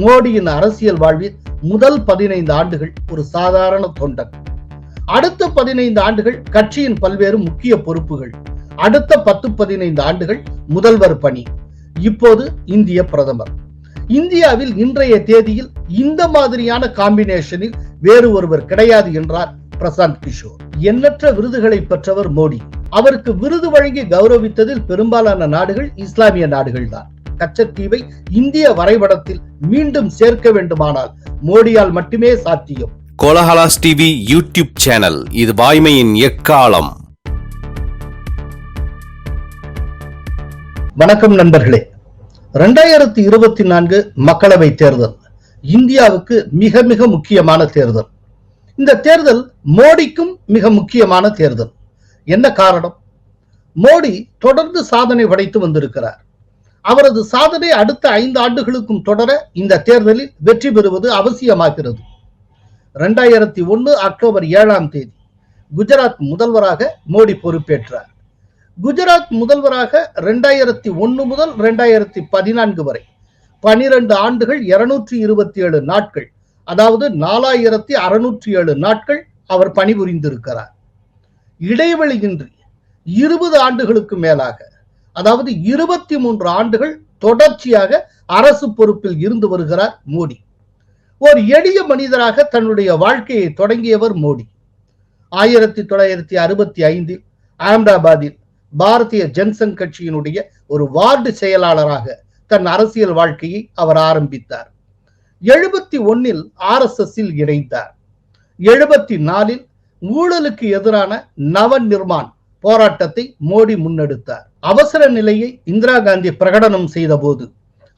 மோடியின் அரசியல் வாழ்வில் முதல் பதினைந்து ஆண்டுகள் ஒரு சாதாரண தொண்டன் அடுத்த பதினைந்து ஆண்டுகள் கட்சியின் பல்வேறு முக்கிய பொறுப்புகள். அடுத்த பத்து பதினைந்து ஆண்டுகள் முதல்வர் பணி. இப்போது இந்திய பிரதமர். இந்தியாவில் இன்றைய தேதியில் இந்த மாதிரியான காம்பினேஷனில் வேறு ஒருவர் கிடையாது என்றார் பிரசாந்த் கிஷோர். எண்ணற்ற விருதுகளை பெற்றவர் மோடி. அவருக்கு விருது வழங்கி கௌரவித்ததில் பெரும்பாலான நாடுகள் இஸ்லாமிய நாடுகள் தான் கச்சத்தீவை இந்திய வரைபடத்தில் மீண்டும் சேர்க்க வேண்டுமானால் மோடியால் மட்டுமே சாத்தியம். கோலஹலாஸ் டிவி யூடியூப் சேனல் இது வாய்மையின் எக்காலம். வணக்கம் நண்பர்களே. இரண்டாயிரத்தி இருபத்தி நான்கு மக்களவை தேர்தல். இந்தியாவுக்கு மிக மிக முக்கியமான தேர்தல். இந்த தேர்தல் மோடிக்கும் மிக முக்கியமான தேர்தல். என்ன காரணம்? மோடி தொடர்ந்து சாதனை படைத்து வந்திருக்கிறார். அவரது சாதனை அடுத்த ஐந்து ஆண்டுகளுக்கும் தொடர இந்த தேர்தலில் வெற்றி பெறுவது அவசியமாகிறது. இரண்டாயிரத்தி ஒன்னு அக்டோபர் ஏழாம் தேதி குஜராத் முதல்வராக மோடி பொறுப்பேற்றார். குஜராத் முதல்வராக இரண்டாயிரத்தி ஒன்று முதல் இரண்டாயிரத்தி பதினான்கு வரை பனிரெண்டு ஆண்டுகள் இருநூற்றி இருபத்தி ஏழு நாட்கள் அதாவது நாலாயிரத்தி அறுநூற்றி ஏழு நாட்கள் அவர் பணிபுரிந்திருக்கிறார். இடைவெளியின்றி இருபது ஆண்டுகளுக்கு மேலாக அதாவது இருபத்தி மூன்று ஆண்டுகள் தொடர்ச்சியாக அரசு பொறுப்பில் இருந்து வருகிறார் மோடி. ஒரு எளிய மனிதராக தன்னுடைய வாழ்க்கையை தொடங்கியவர் மோடி. ஆயிரத்தி தொள்ளாயிரத்தி அறுபத்தி ஐந்தில் அகமதாபாத்தில் பாரதிய ஜன்சங் கட்சியினுடைய ஒரு வார்டு செயலாளராக தன் அரசியல் வாழ்க்கையை அவர் ஆரம்பித்தார். எழுபத்தி ஒன்னில் ஆர் எஸ் எஸ் இணைந்தார். எழுபத்தி நாலில் ஊழலுக்கு எதிரான நவ நிர்மாண் போராட்டத்தை மோடி முன்னெடுத்தார். அவசர நிலையை இந்திரா காந்தி பிரகடனம் செய்த போது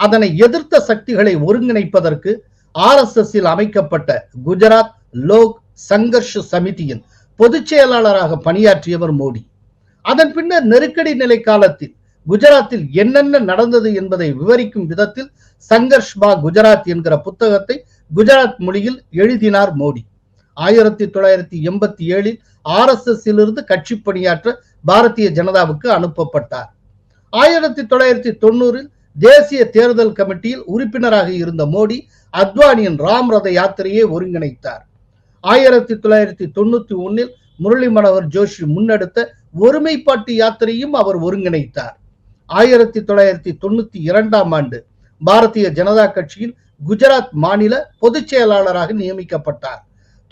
அதனை எதிர்த்த சக்திகளை ஒருங்கிணைப்பதற்கு ஆர் எஸ் எஸ் அமைக்கப்பட்ட குஜராத் லோக் சங்கர்ஷ் சமிதியின் பொதுச் செயலாளராக பணியாற்றியவர் மோடி. அதன் பின்னர் நெருக்கடி நிலை காலத்தில் குஜராத்தில் என்னென்ன நடந்தது என்பதை விவரிக்கும் விதத்தில் சங்கர்ஷ் பா குஜராத் என்கிற புத்தகத்தை குஜராத் மொழியில் எழுதினார் மோடி. ஆயிரத்தி தொள்ளாயிரத்தி எண்பத்தி ஏழில் ஆர் எஸ் எஸ் இருந்து கட்சி பணியாற்ற பாரதிய ஜனதாவுக்கு அனுப்பப்பட்டார். ஆயிரத்தி தொள்ளாயிரத்தி தொண்ணூறில் தேசிய தேர்தல் கமிட்டியில் உறுப்பினராக இருந்த மோடி அத்வானியின் ராம் ரத யாத்திரையை ஒருங்கிணைத்தார். ஆயிரத்தி தொள்ளாயிரத்தி தொண்ணூத்தி ஒன்னில் முரளி மனோகர் ஜோஷி முன்னெடுத்த ஒருமைப்பாட்டு யாத்திரையும் அவர் ஒருங்கிணைத்தார். ஆயிரத்தி தொள்ளாயிரத்தி தொண்ணூத்தி இரண்டாம் ஆண்டு பாரதிய ஜனதா கட்சியின் குஜராத் மாநில பொதுச் செயலாளராக நியமிக்கப்பட்டார்.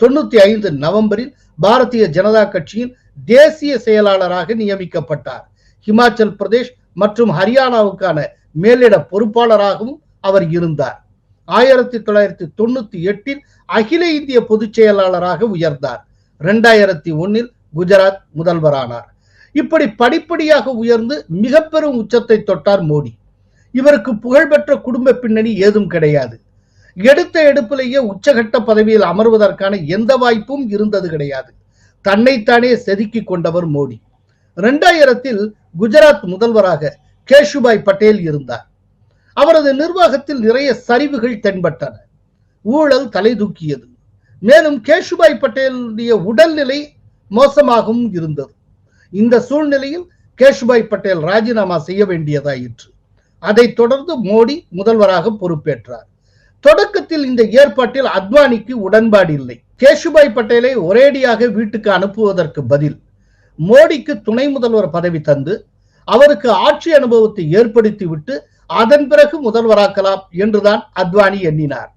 தொண்ணூத்தி ஐந்து நவம்பரில் பாரதிய ஜனதா கட்சியின் தேசிய செயலாளராக நியமிக்கப்பட்டார். ஹிமாச்சல் பிரதேஷ் மற்றும் ஹரியானாவுக்கான மேலிட பொறுப்பாளராகவும் அவர் இருந்தார். ஆயிரத்தி தொள்ளாயிரத்தி தொண்ணூத்தி எட்டில் அகில இந்திய பொதுச் செயலாளராக உயர்ந்தார். இரண்டாயிரத்தி ஒன்னில் குஜராத் முதல்வரானார். இப்படி படிப்படியாக உயர்ந்து மிக பெரும் உச்சத்தை தொட்டார் மோடி. இவருக்கு புகழ்பெற்ற குடும்ப பின்னணி ஏதும் கிடையாது. எடுத்த எடுப்பிலேயே உச்சகட்ட பதவியில் அமர்வதற்கான எந்த வாய்ப்பும் இருந்தது கிடையாது. தன்னைத்தானே செதுக்கி கொண்டவர் மோடி. இரண்டாயிரத்தில் குஜராத் முதல்வராக கேஷுபாய் பட்டேல் இருந்தார். அவரது நிர்வாகத்தில் நிறைய சரிவுகள் தென்பட்டன. ஊழல் தலை தூக்கியது. மேலும் கேஷுபாய் பட்டேலுடைய உடல்நிலை மோசமாகவும் இருந்தது. இந்த சூழ்நிலையில் கேஷுபாய் பட்டேல் ராஜினாமா செய்ய வேண்டியதாயிற்று. அதைத் தொடர்ந்து மோடி முதல்வராக பொறுப்பேற்றார். தொடக்கத்தில் இந்த ஏற்பாட்டில் அத்வானிக்கு உடன்பாடு இல்லை. கேஷுபாய் பட்டேலை ஒரேடியாக வீட்டுக்கு அனுப்புவதற்கு பதில் மோடிக்கு துணை முதல்வர் பதவி தந்து அவருக்கு ஆட்சி அனுபவத்தை ஏற்படுத்தி விட்டு அதன் பிறகு முதல்வராக்கலாம் என்றுதான் அத்வானி எண்ணினார்.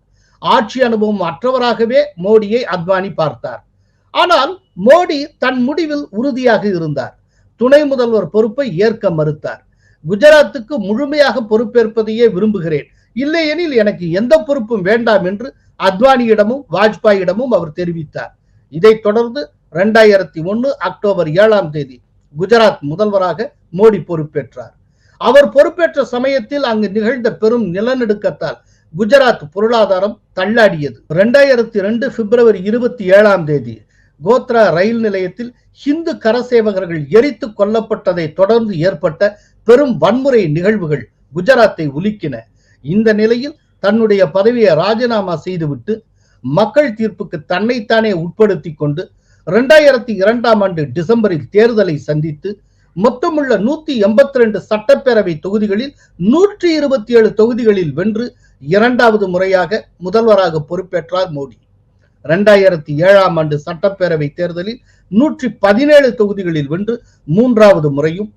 ஆட்சி அனுபவம் அற்றவராகவே மோடியை அத்வானி பார்த்தார். ஆனால் மோடி தன் முடிவில் உறுதியாக இருந்தார். துணை முதல்வர் பொறுப்பை ஏற்க மறுத்தார். குஜராத்துக்கு முழுமையாக பொறுப்பேற்பதையே விரும்புகிறேன். இல்லையெனில் எனக்கு எந்த பொறுப்பும் வேண்டாம் என்று அத்வானியிடமும் வாஜ்பாயிடமும் அவர் தெரிவித்தார். இதைத் தொடர்ந்து இரண்டாயிரத்தி ஒன்னு அக்டோபர் ஏழாம் தேதி குஜராத் முதல்வராக மோடி பொறுப்பேற்றார். அவர் பொறுப்பேற்ற சமயத்தில் அங்கு நிகழ்ந்த பெரும் நிலநடுக்கத்தால் குஜராத் பொருளாதாரம் தள்ளாடியது. இரண்டாயிரத்தி ரெண்டு பிப்ரவரி இருபத்தி ஏழாம் தேதி கோத்ரா ரயில் நிலையத்தில் ஹிந்து கரசேவகர்கள் எரித்து கொல்லப்பட்டதை தொடர்ந்து ஏற்பட்ட பெரும் வன்முறை நிகழ்வுகள் குஜராத்தை உலுக்கின. இந்த நிலையில் தன்னுடைய பதவியை ராஜினாமா செய்துவிட்டு மக்கள் தீர்ப்புக்கு தன்னைத்தானே உட்படுத்தி கொண்டு இரண்டாயிரத்தி இரண்டாம் ஆண்டு டிசம்பரில் தேர்தலை சந்தித்து மொத்தமுள்ள நூத்தி எண்பத்தி ரெண்டு சட்டப்பேரவை தொகுதிகளில் நூற்றி இருபத்தி ஏழு தொகுதிகளில் வென்று இரண்டாவது முறையாக முதல்வராக பொறுப்பேற்றார் மோடி. இரண்டாயிரத்தி ஏழாம் ஆண்டு சட்டப்பேரவை தேர்தலில் நூற்றி பதினேழு தொகுதிகளில் வென்று மூன்றாவது முறையும்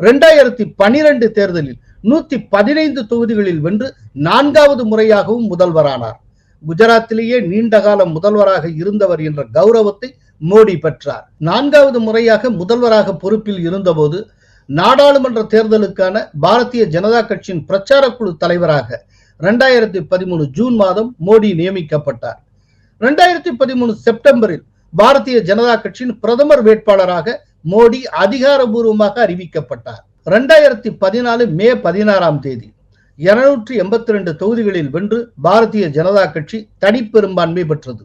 இரண்டாயிரத்தி பனிரெண்டு தேர்தலில் நூத்தி பதினைந்து தொகுதிகளில் வென்று நான்காவது முறையாகவும் முதல்வரானார். குஜராத்திலேயே நீண்ட காலம் முதல்வராக இருந்தவர் என்ற கௌரவத்தை மோடி பெற்றார். நான்காவது முறையாக முதல்வராக பொறுப்பில் இருந்தபோது நாடாளுமன்ற தேர்தலுக்கான பாரதிய ஜனதா கட்சியின் பிரச்சார குழு தலைவராக இரண்டாயிரத்தி பதிமூணு ஜூன் மாதம் மோடி நியமிக்கப்பட்டார். இரண்டாயிரத்தி பதிமூணு செப்டம்பரில் பாரதிய ஜனதா கட்சியின் பிரதமர் வேட்பாளராக மோடி அதிகாரபூர்வமாக அறிவிக்கப்பட்டார். ரெண்டாயிரத்தி பதினாலு மே பதினாறாம் தேதி இருநூற்றி எண்பத்தி ரெண்டு தொகுதிகளில் வென்று பாரதிய ஜனதா கட்சி தனிப்பெரும்பான்மை பெற்றது.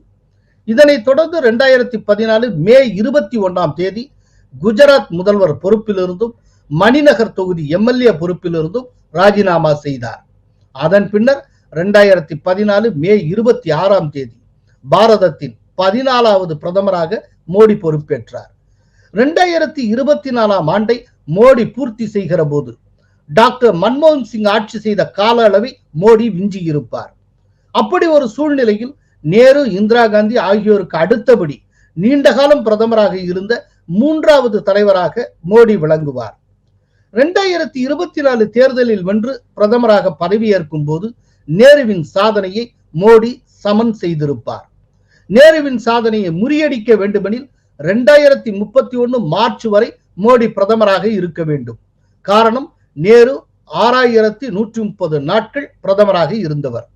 இதனைத் தொடர்ந்து இரண்டாயிரத்தி பதினாலு மே இருபத்தி ஒன்றாம் தேதி குஜராத் முதல்வர் பொறுப்பிலிருந்தும் மணிநகர் தொகுதி எம்எல்ஏ பொறுப்பிலிருந்தும் ராஜினாமா செய்தார். அதன் பின்னர் இரண்டாயிரத்தி பதினாலு மே இருபத்தி ஆறாம் தேதி பாரதத்தின் பதினாலாவது பிரதமராக மோடி பொறுப்பேற்றார். இரண்டாயிரத்தி இருபத்தி நாலாம் ஆண்டை மோடி பூர்த்தி செய்கிற போது டாக்டர் மன்மோகன் சிங் ஆட்சி செய்த கால அளவை மோடி விஞ்சியிருப்பார் அப்படி ஒரு சூழ்நிலையில் நேரு இந்திரா காந்தி ஆகியோருக்கு அடுத்தபடி நீண்ட காலம் பிரதமராக இருந்த மூன்றாவது தலைவராக மோடி விளங்குவார். இரண்டாயிரத்தி இருபத்தி நாலு தேர்தலில் வென்று பிரதமராக பதவியேற்கும் போது நேருவின் சாதனையை மோடி சமன் செய்திருப்பார். நேருவின் சாதனையை முறியடிக்க வேண்டுமெனில் இரண்டாயிரத்தி முப்பத்தி ஒன்று மார்ச் வரை மோடி பிரதமராக இருக்க வேண்டும். காரணம் நேரு ஆறாயிரத்தி நூற்றி முப்பது நாட்கள் பிரதமராக இருந்தவர்.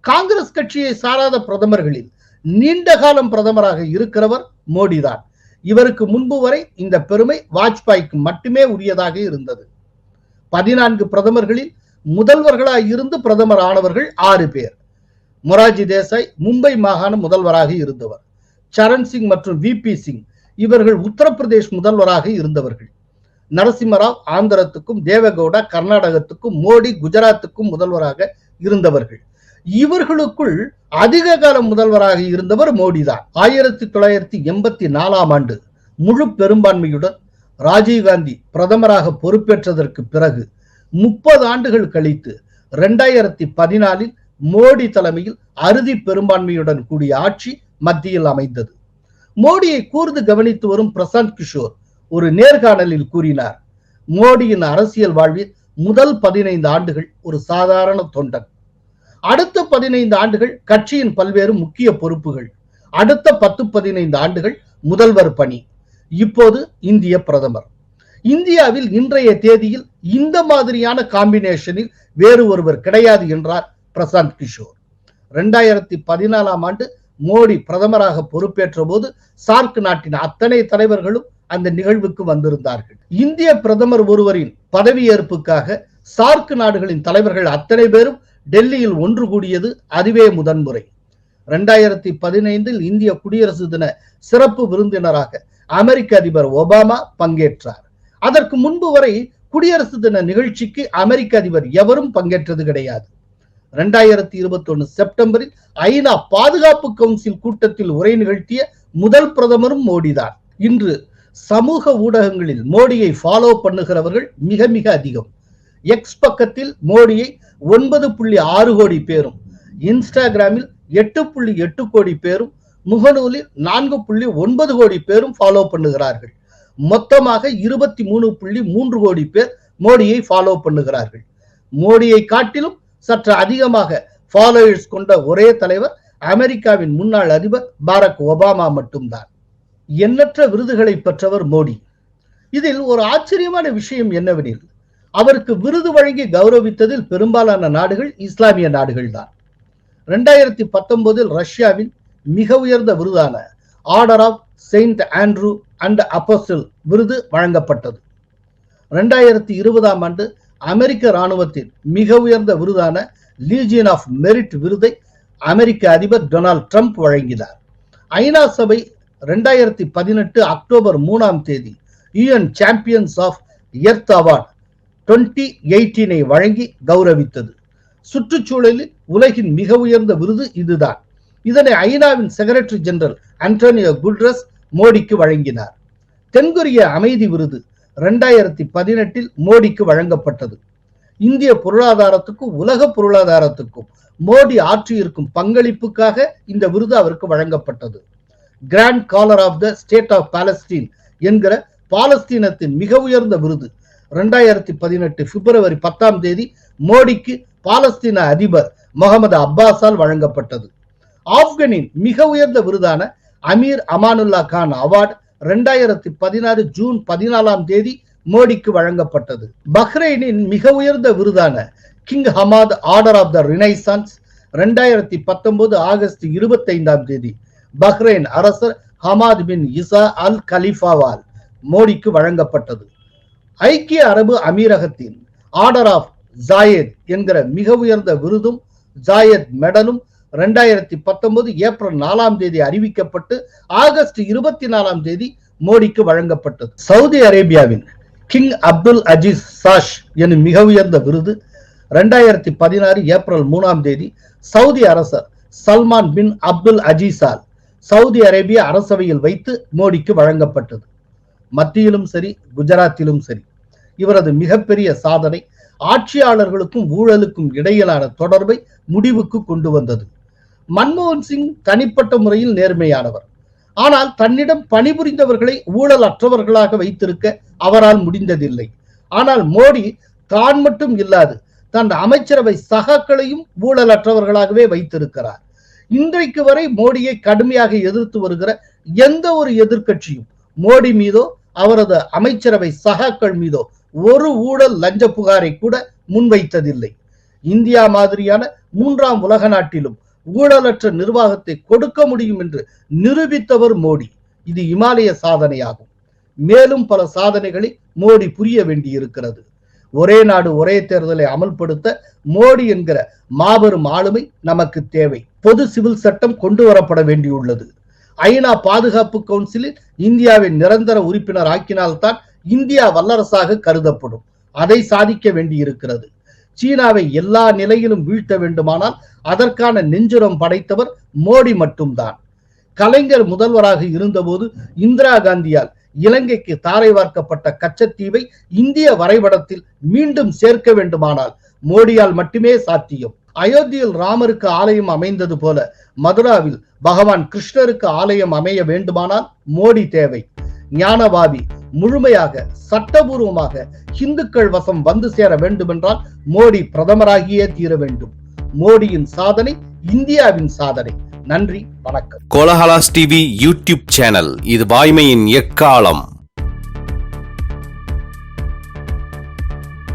காங்கிரஸ் கட்சியை சாராத பிரதமர்களில் நீண்ட காலம் பிரதமராக இருக்கிறவர் மோடிதான். இவருக்கு முன்பு வரை இந்த பெருமை வாஜ்பாய்க்கு மட்டுமே உரியதாக இருந்தது. பதினான்கு பிரதமர்களில் முதல்வர்களாய் இருந்து பிரதமர் ஆனவர்கள் ஆறு பேர். மொராஜி தேசாய் மும்பை மாகாண முதல்வராக இருந்தவர். சரண் சிங் மற்றும் வி பி சிங் இவர்கள் உத்தரப்பிரதேஷ் முதல்வராக இருந்தவர்கள். நரசிம்மராவ் ஆந்திரத்துக்கும் தேவகவுடா கர்நாடகத்துக்கும் மோடி குஜராத்துக்கும் முதல்வராக இருந்தவர்கள். இவர்களுக்குள் அதிக கால முதல்வராக இருந்தவர் மோடி தான் ஆயிரத்தி தொள்ளாயிரத்தி எண்பத்தி நாலாம் ஆண்டு முழு பெரும்பான்மையுடன் ராஜீவ்காந்தி பிரதமராக பொறுப்பேற்றதற்கு பிறகு முப்பது ஆண்டுகள் கழித்து இரண்டாயிரத்தி பதினாலில் மோடி தலைமையில் அறுதி பெரும்பான்மையுடன் கூடிய ஆட்சி மத்தியில் அமைந்தது. மோடியை கூர்ந்து கவனித்து வரும் பிரசாந்த் கிஷோர் ஒரு நேர்காணலில் கூறினார் மோடியின் அரசியல் வாழ்வில் முதல் பதினைந்து ஆண்டுகள் ஒரு சாதாரண தொண்டன். அடுத்த பதினைந்து ஆண்டுகள் கட்சியின் பல்வேறு முக்கிய பொறுப்புகள். அடுத்த பத்து பதினைந்து ஆண்டுகள் முதல்வர் பணி. இப்போது இந்திய பிரதமர். இந்தியாவில் இன்றைய தேதியில் இந்த மாதிரியான காம்பினேஷனில் வேறு ஒருவர் கிடையாது என்றார் பிரசாந்த் கிஷோர். ரெண்டாயிரத்தி பதினாலாம் ஆண்டு மோடி பிரதமராக பொறுப்பேற்ற போது சார்க் நாட்டின் அத்தனை தலைவர்களும் அந்த நிகழ்வுக்கு வந்திருந்தார்கள். இந்திய பிரதமர் ஒருவரின் பதவியேற்புக்காக சார்க் நாடுகளின் தலைவர்கள் அத்தனை பேரும் டெல்லியில் ஒன்று கூடியது அதுவே முதன்முறை. இரண்டாயிரத்தி பதினைந்தில் இந்திய குடியரசு தின சிறப்பு விருந்தினராக அமெரிக்க அதிபர் ஒபாமா பங்கேற்றார். அதற்கு முன்பு வரை குடியரசு தின நிகழ்ச்சிக்கு அமெரிக்க அதிபர் எவரும் பங்கேற்றது கிடையாது. இரண்டாயிரத்தி இருபத்தி ஒன்று செப்டம்பரில் ஐநா பாதுகாப்பு கவுன்சில் கூட்டத்தில் உரை நிகழ்த்திய முதல் பிரதமரும் மோடிதான். இன்று சமூக ஊடகங்களில் மோடியை ஃபாலோ பண்ணுகிறவர்கள் மிக மிக அதிகம். எக்ஸ் பக்கத்தில் மோடியை ஒன்பது புள்ளி ஆறு கோடி பேரும் இன்ஸ்டாகிராமில் எட்டு புள்ளி எட்டு கோடி பேரும் முகநூலில் நான்கு புள்ளி ஒன்பது கோடி பேரும் ஃபாலோ பண்ணுகிறார்கள். மொத்தமாக இருபத்தி மூணு புள்ளி மூன்று கோடி பேர் மோடியை ஃபாலோ பண்ணுகிறார்கள். மோடியை காட்டிலும் சற்று அதிகமாக ஃபாலோயர்ஸ் கொண்ட ஒரே தலைவர் அமெரிக்காவின் முன்னாள் அதிபர் பாரக் ஒபாமா மட்டும்தான். எண்ணற்ற விருதுகளை பெற்றவர் மோடி. இதில் ஒரு ஆச்சரியமான விஷயம் என்னவெனில் அவருக்கு விருது வழங்கி கௌரவித்ததில் பெரும்பாலான நாடுகள் இஸ்லாமிய நாடுகள் தான் ரெண்டாயிரத்தி பத்தொன்பதில் ரஷ்யாவின் மிக உயர்ந்த விருதான order of saint Andrew and apostle விருது வழங்கப்பட்டது. ரெண்டாயிரத்தி இருபதாம் ஆண்டு அமெரிக்க இராணுவத்தின் மிக உயர்ந்த விருதான லீஜியன் ஆஃப் மெரிட் விருதை அமெரிக்க அதிபர் டொனால்ட் ட்ரம்ப் வழங்கினார். ஐநா சபை இரண்டாயிரத்தி பதினெட்டு அக்டோபர் மூணாம் தேதி U N champions of earth award twenty எயிட்டீனை வழங்கி கௌரவித்தது. சுற்றுச்சூழலில் உலகின் மிக உயர்ந்த விருது இதுதான். இதனை ஐநாவின் செக்ரட்டரி ஜெனரல் அன்டோனியோ குட்ரஸ் மோடிக்கு வழங்கினார். தென்கொரிய அமைதி விருது ரெண்டாயிரத்தி பதினெட்டில் மோடிக்கு வழங்கப்பட்டது. இந்திய பொருளாதாரத்துக்கும் உலக பொருளாதாரத்துக்கும் மோடி ஆற்றியிருக்கும் பங்களிப்புக்காக இந்த விருது அவருக்கு வழங்கப்பட்டது. Grand collar of the state of Palestine என்கிற பாலஸ்தீனத்தின் மிக உயர்ந்த விருது. ரெண்டாயிரத்தி பதினெட்டு பிப்ரவரி பத்தாம் தேதி மோடிக்கு பாலஸ்தீன அதிபர் முகமது அப்பாஸால் வழங்கப்பட்டது. ஆப்கனின் மிக உயர்ந்த விருதான அமீர் அமானுல்லா கான் அவார்டு ரெண்டாயிரத்தி பதினாறு ஜூன் பதினாலாம் தேதி மோடிக்கு வழங்கப்பட்டது. பஹ்ரைனின் மிக உயர்ந்த விருதான king Hamad order of the renaissance ரெண்டாயிரத்தி பத்தொன்பது ஆகஸ்ட் இருபத்தைந்தாம் தேதி பஹ்ரைன் அரசர் ஹமாத் பின் இசா அல் கலிஃபாவால் மோடிக்கு வழங்கப்பட்டது. ஐக்கிய அரபு அமீரகத்தின் ஆர்டர் ஆஃப் ஜாயத் என்கிற மிக உயர்ந்த விருதும் ஜாயத் மெடலும் ரெண்டாயிரத்தி பத்தொன்பது ஏப்ரல் நாலாம் தேதி அறிவிக்கப்பட்டு ஆகஸ்ட் இருபத்தி நாலாம் தேதி மோடிக்கு வழங்கப்பட்டது. சவுதி அரேபியாவின் கிங் அப்துல் அஜீஸ் சாஷ் எனும் மிக உயர்ந்த விருது ரெண்டாயிரத்தி பதினாறு ஏப்ரல் மூணாம் தேதி சவுதி அரசர் சல்மான் பின் அப்துல் அஜீஸால் சவுதி அரேபிய அரசவையில் வைத்து மோடிக்கு வழங்கப்பட்டது. மத்தியிலும் சரி குஜராத்திலும் சரி. இவரது மிகப்பெரிய சாதனை ஆட்சியாளர்களுக்கும் ஊழலுக்கும் இடையிலான தொடர்பை முடிவுக்கு கொண்டு வந்தது. மன்மோகன் சிங் தனிப்பட்ட முறையில் நேர்மையானவர். ஆனால் தன்னிடம் பணிபுரிந்தவர்களை ஊழல் அற்றவர்களாக வைத்திருக்க அவரால் முடிந்ததில்லை. ஆனால் மோடி தான் மட்டும் இல்லாது தன் அமைச்சரவை சகாக்களையும் ஊழலற்றவர்களாகவே வைத்திருக்கிறார். இன்றைக்கு வரை மோடியை கடுமையாக எதிர்த்து வருகிற எந்த ஒரு எதிர்கட்சியும் மோடி மீதோ அவரது அமைச்சரவை சகாக்கள் மீதோ ஒரு ஊழல் லஞ்ச புகாரை கூட முன்வைத்ததில்லை. இந்தியா மாதிரியான மூன்றாம் உலக நாட்டிலும் ஊழலற்ற நிர்வாகத்தை கொடுக்க முடியும் என்று நிரூபித்தவர் மோடி. இது இமாலய சாதனையாகும். மேலும் பல சாதனைகளை மோடி புரிய வேண்டியிருக்கிறது. ஒரே நாடு ஒரே தேர்தலை அமல்படுத்த மோடி என்கிற மாபெரும் ஆளுமை நமக்கு தேவை. பொது சிவில் சட்டம் கொண்டு வரப்பட வேண்டியுள்ளது. ஐநா பாதுகாப்பு கவுன்சிலில் இந்தியாவின் நிரந்தர உறுப்பினர் ஆக்கினால்தான் இந்தியா வல்லரசாக கருதப்படும். அதை சாதிக்க வேண்டியிருக்கிறது. சீனாவை எல்லா நிலையிலும் வீழ்த்த வேண்டுமானால் அதற்கான நெஞ்சுரம் படைத்தவர் மோடி மட்டும்தான். கலைஞர் முதல்வராக இருந்தபோது இந்திரா காந்தியால் இலங்கைக்கு தாரை வார்க்கப்பட்ட கச்சத்தீவை இந்திய வரைபடத்தில் மீண்டும் சேர்க்க வேண்டுமானால் மோடியால் மட்டுமே சாத்தியம். அயோத்தியில் ராமருக்கு ஆலயம் அமைந்தது போல மதுராவில் பகவான் கிருஷ்ணருக்கு ஆலயம் அமைய வேண்டுமானால் மோடி தேவை. ஞானவாதி முழுமையாக சட்டபூர்வமாக இந்துக்கள் வசம் வந்து சேர வேண்டுமென்றால் மோடி பிரதமராகியே தீர வேண்டும். மோடியின் சாதனை இந்தியாவின் சாதனை. நன்றி வணக்கம். கோலஹலாஸ் டிவி யூடியூப் சேனல் இது வாய்மையின் எக்காலம்.